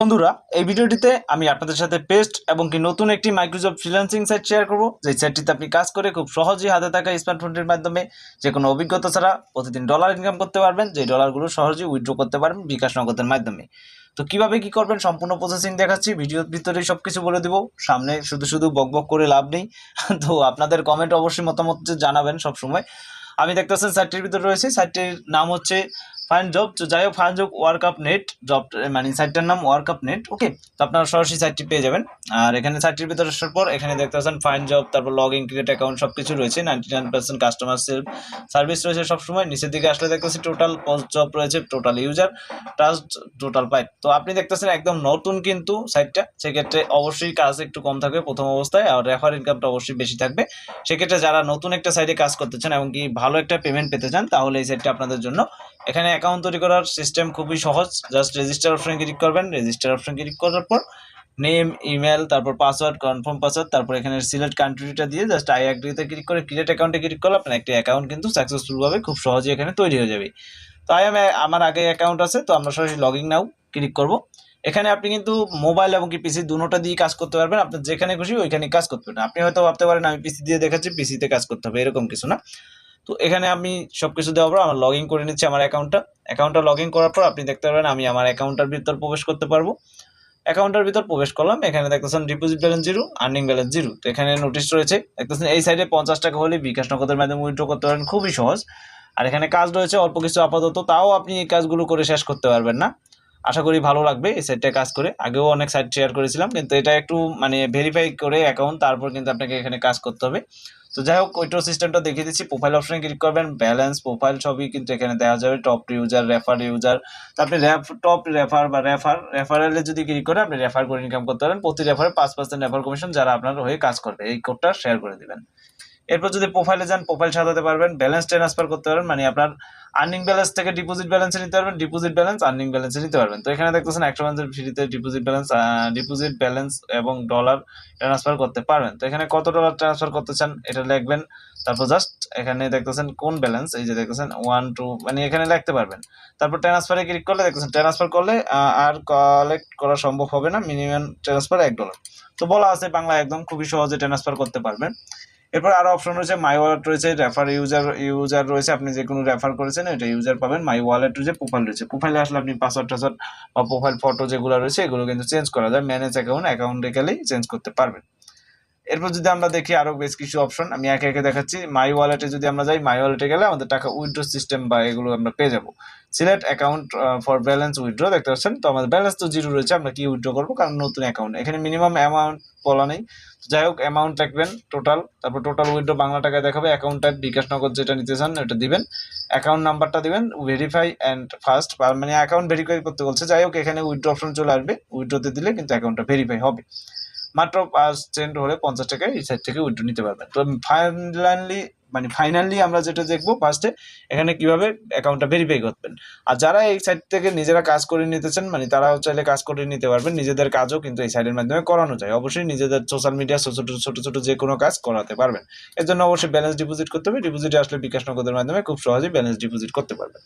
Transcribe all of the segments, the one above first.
বন্ধুরা, এই ভিডিওটিতে আমি আপনাদের সাথে পেস্ট এবং কি নতুন একটি মাইক্রোসফট ফ্রিল্যান্সিং সাইট শেয়ার করব। যে সাইটটিতে আপনি কাজ করে খুব সহজেই হাতে থাকা স্মার্টফোনটির মাধ্যমে যে কোনো অভিজ্ঞতা ছাড়া প্রতিদিন ডলার ইনকাম করতে পারবেন যে ডলারগুলো সহজেই উইথড্র করতে পারবেন বিকাশ নগদের মাধ্যমে। তো কীভাবে কি করবেন সম্পূর্ণ প্রসেসিং দেখাচ্ছি ভিডিওর ভিতরে সব কিছু বলে দেবো। সামনে শুধু শুধু বক বক করে লাভ নেই। তো আপনাদের কমেন্ট অবশ্যই মতামত জানাবেন সবসময়। আমি দেখতেছেন সাইটটির ভিতরে রয়েছে। সাইটটির নাম হচ্ছে ফাইন জব তো যাই হোক fine job work up net job মানে সাইটটার নাম ওয়ার্ক আপ নেট ওকে তো আপনারা সরাসরি সাইটটি পেয়ে যাবেন। আর এখানে সাইটটির ভিতরে আসার পর এখানে দেখতে পাচ্ছেন ফাইন জব তারপর লগ ইন ক্রিয়েট অ্যাকাউন্ট সব কিছু রয়েছে। Ninety nine percent customer self service রয়েছে সবসময়। নিচের দিকে আসলে দেখতেছি টোটাল পোস্ট জব রয়েছে total user trust total pipe তো আপনি দেখতেছেন একদম নতুন কিন্তু সাইটটা সেক্ষেত্রে অবশ্যই কাজ একটু কম থাকবে প্রথম অবস্থায়, আর রেফার ইনকামটা অবশ্যই বেশি থাকবে। সেক্ষেত্রে যারা নতুন একটা সাইটে কাজ করতে চান এবং কি ভালো একটা পেমেন্ট পেতে চান, তাহলে এই সাইটটা আপনাদের জন্য এখানে অ্যাকাউন্ট তৈরি করার সিস্টেম খুবই সহজ। জাস্ট রেজিস্টার অপশনে ক্লিক করবেন। রেজিস্টার অপশন ক্লিক করার পর নেম ইমেল তারপর পাসওয়ার্ড কনফার্ম পাসওয়ার্ড তারপর এখানে সিলেক্ট কান্ট্রিটা দিয়ে জাস্ট আই অ্যাগ্রিতে ক্লিক করে ক্রিয়েট অ্যাকাউন্টে ক্লিক করলে আপনার একটি অ্যাকাউন্ট কিন্তু সাকসেসফুলভাবে খুব সহজেই এখানে তৈরি হয়ে যাবে। তো আই এম আমার আগে অ্যাকাউন্ট আছে, তো আমরা সরাসরি লগ ইন নাও ক্লিক করব। এখানে আপনি কিন্তু মোবাইল এবং কি পিসি দুটোটা দিয়ে কাজ করতে পারবেন। আপনি যেখানে খুশি ওইখানে কাজ করতে পারেন আপনি হয়তো ভাবতে পারেন, আমি পিসি দিয়ে দেখাচ্ছি পিসিতে কাজ করতে হবে, এরকম কিছু না। তো এখানে আমি সব কিছু দেওয়ার পর আমার লগ ইন করে নিচ্ছি আমার অ্যাকাউন্টটা অ্যাকাউন্টটা লগ ইন করার পর আপনি দেখতে পারবেন আমি আমার অ্যাকাউন্টটার ভিতর প্রবেশ করতে পারব। অ্যাকাউন্টের ভিতর প্রবেশ করলাম, এখানে দেখতেছেন deposit balance zero earning balance zero তো এখানে নোটিশ রয়েছে, দেখতেছেন এই সাইডে পঞ্চাশ টাকা হলে বিকাশ নগদের মাধ্যমে উইথড্র করতে পারেন, খুবই সহজ। আর এখানে কাজ রয়েছে, অল্প কিছু আপাতত, তাও আপনি এই কাজগুলো করে শেষ করতে পারবেন না। আশা করি ভালো লাগবে এই সাইটটা কাজ করে। আগেও অনেক সাইট শেয়ার করেছিলাম, কিন্তু এটা একটু মানে ভেরিফাই করে অ্যাকাউন্ট তারপর কিন্তু আপনাকে এখানে কাজ করতে হবে। তো যাই হোক, ওইটার সিস্টেমটা দেখিয়ে দিচ্ছি। প্রোফাইল অপশনে ক্লিক করবেন ব্যালেন্স প্রোফাইল সবই কিন্তু এখানে দেওয়া যাবে। টপ ইউজার রেফার ইউজার তারপরে র্যাফ টপ রেফার বা রেফার রেফারেলে যদি ক্লিক করে আপনি রেফার করে ইনকাম করতে পারেন। প্রতি রেফারে পাঁচ পার্সেন্ট রেফার কমিশন যারা আপনার হয়ে কাজ করবে। এই কোডটা শেয়ার করে দিবেন। এরপর যদি প্রোফাইলে যান প্রোফাইল সাজাতে পারবেন ব্যালেন্স ট্রান্সফার করতে পারবেন মানে আপনার আর্নিং ব্যালেন্স থেকে ডিপোজিট ব্যালেন্সে নিতে পারবেন ডিপোজিট ব্যালেন্স আর্নিং ব্যালেন্সে নিতে পারবেন। তো এখানে দেখতেছেন একশো পার্সেন্ট ফ্রিতে ডিপোজিট ব্যালেন্স ডিপোজিট ব্যালেন্স এবং ডলার ট্রান্সফার করতে পারবেন। তো এখানে কত ডলার ট্রান্সফার করতে চান এটা লিখবেন। তারপর জাস্ট এখানে দেখতেছেন কোন ব্যালেন্স এই যে দেখতেছেন ওয়ান টু মানে এখানে লিখতে পারবেন। তারপর ট্রান্সফারে ক্লিক করলে দেখতেছেন ট্রান্সফার করলে আর কালেক্ট করা সম্ভব হবে না মিনিমাম ট্রান্সফার এক ডলার তো বলা আছে বাংলা একদম খুবই সহজে ট্রান্সফার করতে পারবেন। এরপর আরও অপশন রয়েছে মাই ওয়ালেট রয়েছে রেফার ইউজার ইউজার রয়েছে, আপনি যে কোনো রেফার করেছেন, এটা ইউজার পাবেন। মাই ওয়ালেট রয়েছে প্রোফাইল রয়েছে প্রোফাইলে আসলে আপনি পাসওয়ার্ড টাসওয়ার্ড বা প্রোফাইল ফটো যেগুলো রয়েছে, এগুলো কিন্তু চেঞ্জ করা যায়। ম্যানেজ অ্যাকাউন্ট অ্যাকাউন্টে গেলেই চেঞ্জ করতে পারবেন। এরপর যদি আমরা দেখি আরও বেশ কিছু অপশন আমি একে একে দেখাচ্ছি। মাই ওয়ালেটে যদি আমরা যাই মাই ওয়ালেটে গেলে আমাদের টাকা উইথড্র সিস্টেম বা এগুলো আমরা পেয়ে যাব। Select account for balance withdraw দেখতে পাচ্ছেন? তো আমাদের ব্যালেন্স তো জিরো রয়েছে, আমরা কি উইথড্র করব? কারণ নতুন অ্যাকাউন্ট এখানে মিনিমাম অ্যামাউন্ট বলা নেই। যাই হোক অ্যামাউন্ট রাখবেন টোটাল তারপর টোটাল উইথড্র বাংলা টাকায় দেখাবে। অ্যাকাউন্ট টাইপ বিকাশ যেটা নিতে চান, ওটা দিবেন। অ্যাকাউন্ট নাম্বারটা দিবেন ভেরিফাই অ্যান্ড ফার্স্ট মানে অ্যাকাউন্ট ভেরিফাই করতে বলছে। যাই হোক, এখানে উইথড্র অপশন চলে আসবে। উইথড্রতে দিলে কিন্তু অ্যাকাউন্টটা ভেরিফাই হবে। মাত্র পার্সেন্ট হলে পঞ্চাশ টাকায় এই সাইট থেকে উইথড্র নিতে পারবেন। তো ফাইনালি মানে ফাইনালি আমরা যেটা দেখব ফার্স্টে এখানে কীভাবে অ্যাকাউন্টটা ভেরিফাই করবেন। আর যারা এই সাইট থেকে নিজেরা কাজ করে নিতেছেন মানে তারাও চাইলে কাজ করে নিতে পারবেন, নিজেদের কাজও কিন্তু এই সাইটের মাধ্যমে করানো যায়। অবশ্যই নিজেদের সোশ্যাল মিডিয়া ছোট ছোট ছোট যে কোনো কাজ করাতে পারবেন। এর জন্য অবশ্যই ব্যালেন্স ডিপোজিট করতে হবে। ডিপোজিটে আসলে বিকাশ নগদের মাধ্যমে খুব সহজেই ব্যালেন্স ডিপোজিট করতে পারবেন।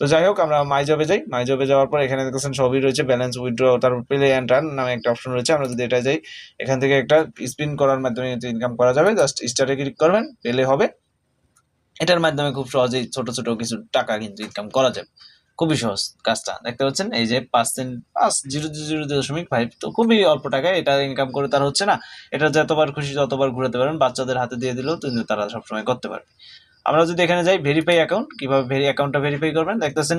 তো যাই হোক, আমরা মাই জবে যাই। মাই জবে যাওয়ার পর এখানে দেখছেন সবই রয়েছে ব্যালেন্স উইথড্র তারপর প্লে অ্যান্ড রান নামে একটা অপশন রয়েছে। আমরা যদি এটা যাই, এখান থেকে একটা স্পিন করার মাধ্যমে ইনকাম করা যাবে। জাস্ট স্টারে ক্লিক করবেন, পেলে হবে। এটার মাধ্যমে খুব সহজেই ছোট ছোট কিছু টাকা কিন্তু ইনকাম করা যাবে। খুবই সহজ কাজটা। দেখতে পাচ্ছেন, এই যে পার্সেন্ট পাঁচ জিরো জিরো দশমিক ফাইভ তো খুবই অল্প টাকায় এটা ইনকাম করে তার হচ্ছে না। এটা যতবার খুশি ততবার ঘুরাতে পারেন বাচ্চাদের হাতে দিয়ে দিলেও কিন্তু তারা সবসময় করতে পারবে। আমরা যদি এখানে যাই ভেরিফাই অ্যাকাউন্ট কীভাবে ভেরি অ্যাকাউন্টটা ভেরিফাই করবেন? দেখতেছেন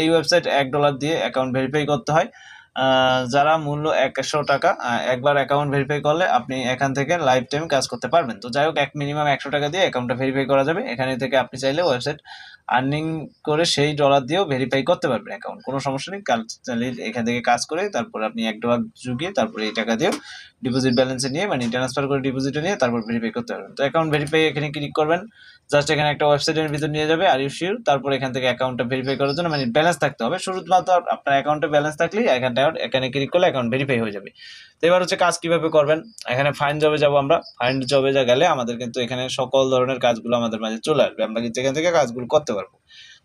এই ওয়েবসাইট এক ডলার দিয়ে অ্যাকাউন্ট ভেরিফাই করতে হয়। যারা মূল্য একশো টাকা একবার অ্যাকাউন্ট ভেরিফাই করলে আপনি এখান থেকে লাইফ টাইম কাজ করতে পারবেন। তো যাই হোক, এক মিনিমাম একশো টাকা দিয়ে অ্যাকাউন্টটা ভেরিফাই করা যাবে। এখানে থেকে আপনি চাইলে ওয়েবসাইট আর্নিং করে সেই ডলার দিয়েও ভেরিফাই করতে পারবেন অ্যাকাউন্ট কোনো সমস্যা নেই, কাল চাইলে এখান থেকে কাজ করে তারপর আপনি এক ডলার যুগিয়ে তারপরে এই টাকা দিয়েও ডিপোজিট ব্যালেন্সে নিয়ে মানে ট্রান্সফার করে ডিপোজিটে নিয়ে তারপর ভেরিফাই করতে পারবেন। তো অ্যাকাউন্ট ভেরিফাই এখানে ক্লিক করবেন জাস্ট এখানে একটা ওয়েবসাইটের ভিতর নিয়ে যাবে আর ইউ শিওর তারপর এখান থেকে অ্যাকাউন্টটা ভেরিফাই করার জন্য মানে ব্যালেন্স থাকতে হবে। শুধুমাত্র আপনার অ্যাকাউন্টে ব্যালেন্স থাকলেই এখানটা এখানে ক্লিক করলে অ্যাকাউন্ট ভেরিফাই হয়ে যাবে। তো এবার হচ্ছে কাজ কীভাবে করবেন? এখানে ফাইন জবে যাব আমরা। ফাইন জবে যা গেলে আমাদের কিন্তু এখানে সকল ধরনের কাজগুলো আমাদের মাঝে চলে আসবে। আমরা কিন্তু এখান থেকে কাজগুলো করতে পারব।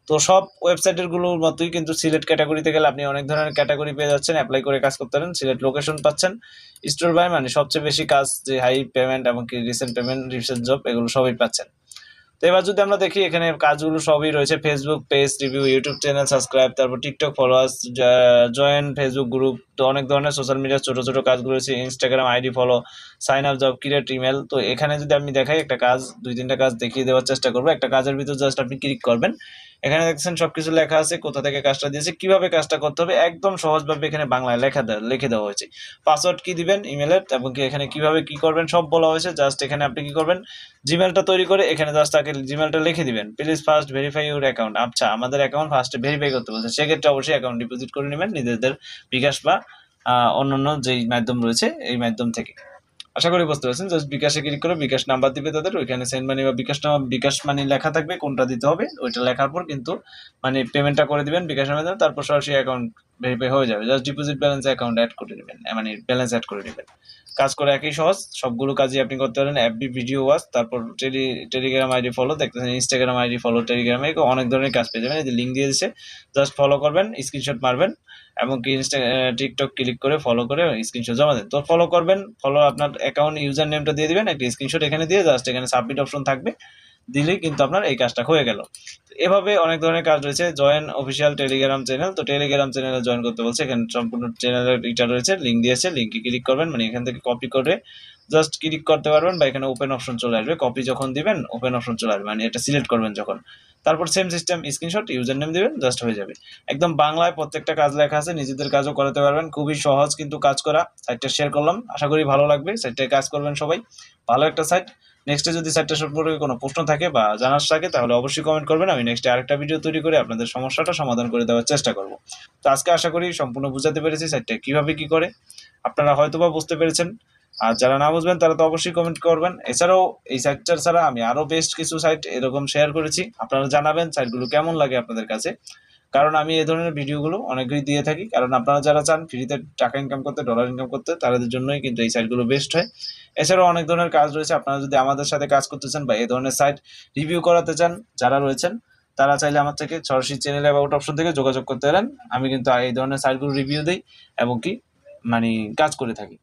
তো সব ওয়েবসাইটেরগুলোর মতোই কিন্তু সিলেট ক্যাটাগরিতে গেলে আপনি অনেক ধরনের ক্যাটাগরি পেয়ে যাচ্ছেন অ্যাপ্লাই করে কাজ করতে পারেন সিলেট লোকেশন পাচ্ছেন। স্টোর বাই মানে সবচেয়ে বেশি কাজ যে হাই পেমেন্ট এবং কি রিসেন্ট পেমেন্ট রিসেন্ট জব এগুলো সবই পাচ্ছেন। তো এবার যদি আমরা দেখি এখানে কাজগুলো সবই রয়েছে Facebook page review YouTube channel subscribe তারপর TikTok followers join Facebook group তো অনেক ধরনের সোশ্যাল মিডিয়ার ছোটো ছোটো কাজগুলো রয়েছে Instagram ID follow sign up job create email তো এখানে যদি আমি দেখাই একটা কাজ, দুই তিনটা কাজ দেখিয়ে দেওয়ার চেষ্টা করব, একটা কাজের ভিতর জাস্ট আপনি ক্লিক করবেন এখানে দেখছেন সবকিছু লেখা আছে, কোথা থেকে কাজটা দিয়েছে, কীভাবে কাজটা করতে হবে, একদম সহজভাবে এখানে বাংলায় লেখা লিখে দেওয়া হয়েছে। পাসওয়ার্ড কি দিবেন ইমেলের এবং কি এখানে কীভাবে কি করবেন, সব বলা হয়েছে জাস্ট এখানে আপনি কি করবেন জিমেলটা তৈরি করে এখানে জাস্ট আগে জিমেলটা লিখে দিবেন। Please first verify your account আচ্ছা আমাদের অ্যাকাউন্ট ফার্স্টে ভেরিফাই করতে বলছে, সেক্ষেত্রে অবশ্যই অ্যাকাউন্ট ডিপোজিট করে নেবেন, নিজেদের বিকাশ বা অন্যান্য যেই মাধ্যম রয়েছে, এই মাধ্যম থেকে। আশা করি বুঝতে পারছেন। জাস্ট বিকাশে ক্লিক করে বিকাশ নাম্বার দিবে তাদের। ওইখানে সেন্ড মানি বা বিকাশ নাম্বার বিকাশ মানি লেখা থাকবে, কোনটা দিতে হবে, ওইটা লেখার পর কিন্তু মানে পেমেন্টটা করে দিবেন বিকাশের মাধ্যমে। তারপর সরাসরি অ্যাকাউন্ট ভেরিফাই হয়ে যাবে। Just deposit balance account add করে নেবেন। মানে ব্যালেন্স অ্যাড করে নেবেন। কাজ করে একই সহজ, সবগুলো কাজই আপনি করতে পারেন। এফবি ভিডিও ওয়াচ তারপর টেলি টেলিগ্রাম আইডি ফলো দেখতেছেন ইনস্টাগ্রাম আইডি ফলো টেলিগ্রামে অনেক ধরনের কাজ পেয়ে যাবেন। এই যে লিঙ্ক দিয়ে দিচ্ছে জাস্ট ফলো করবেন স্ক্রিনশট মারবেন এবং কি ইনস্টা টিকটক ক্লিক করে ফলো করে স্ক্রিনশট জমা দেন। তো ফলো করবেন ফলো আপনার অ্যাকাউন্ট ইউজার নেমটা দিয়ে দিবেন, একটা স্ক্রিনশট এখানে দিয়ে জাস্ট এখানে সাবমিট অপশন থাকবে। দিলেই কিন্তু আপনার এই কাজটা হয়ে গেল। এভাবে অনেক ধরনের কাজ রয়েছে। জয়েন অফিসিয়াল টেলিগ্রাম চ্যানেল তো টেলিগ্রাম চ্যানেলে জয়েন করতে বলছে। এখানে সম্পূর্ণ চ্যানেলের এটা রয়েছে লিঙ্ক দিয়েছে লিঙ্কে ক্লিক করবেন মানে এখান থেকে কপি করে জাস্ট ক্লিক করতে পারবেন বা এখানে ওপেন অপশন চলে আসবে। কপি যখন দিবেন ওপেন অপশন চলে আসবে মানে এটা সিলেক্ট করবেন যখন। তারপর same system screenshot user name দিবেন জাস্ট হয়ে যাবে। একদম বাংলায় প্রত্যেকটা কাজ লেখা আছে, নিজেদের কাজও করাতে পারবেন। খুবই সহজ কিন্তু কাজ করা। সাইটটা শেয়ার করলাম। আশা করি ভালো লাগবে। সাইটটায় কাজ করবেন সবাই। ভালো একটা সাইট নেক্সটে যদি সাইটটা সম্পর্কে কোনো প্রশ্ন থাকে বা জানার থাকে, তাহলে অবশ্যই কমেন্ট করবেন। আমি নেক্সটে আরেকটা ভিডিও তৈরি করে আপনাদের সমস্যাটা সমাধান করে দেওয়ার চেষ্টা করব। তো আজকে আশা করি সম্পূর্ণ বুঝাতে পেরেছি সাইটটা কীভাবে কি করে। আপনারা হয়তোবা বুঝতে পেরেছেন। আর যারা না বুঝবেন, তারা তো অবশ্যই কমেন্ট করবেন। এছাড়াও এই সাইটটার ছাড়া আমি আরও বেস্ট কিছু সাইট এরকম শেয়ার করেছি। আপনারা জানাবেন সাইটগুলো কেমন লাগে আপনাদের কাছে। কারণ আমি এই ধরনের ভিডিওগুলো অনেকেই দিয়ে থাকি। কারণ আপনারা যারা চান ফ্রিতে টাকা ইনকাম করতে ডলার ইনকাম করতে, তাদের জন্যই কিন্তু এই সাইটগুলো বেস্ট হয়। এছাড়াও অনেক ধরনের কাজ রয়েছে। আপনারা যদি আমাদের সাথে কাজ করতে চান বা এই ধরনের সাইট রিভিউ করাতে চান, যারা রয়েছেন, তারা চাইলে আমার থেকে সরাসরি চ্যানেল অ্যাবাউট অপশন থেকে যোগাযোগ করতে পারেন। আমি কিন্তু এই ধরনের সাইটগুলো রিভিউ দিই এবং কি মানে কাজ করে থাকি।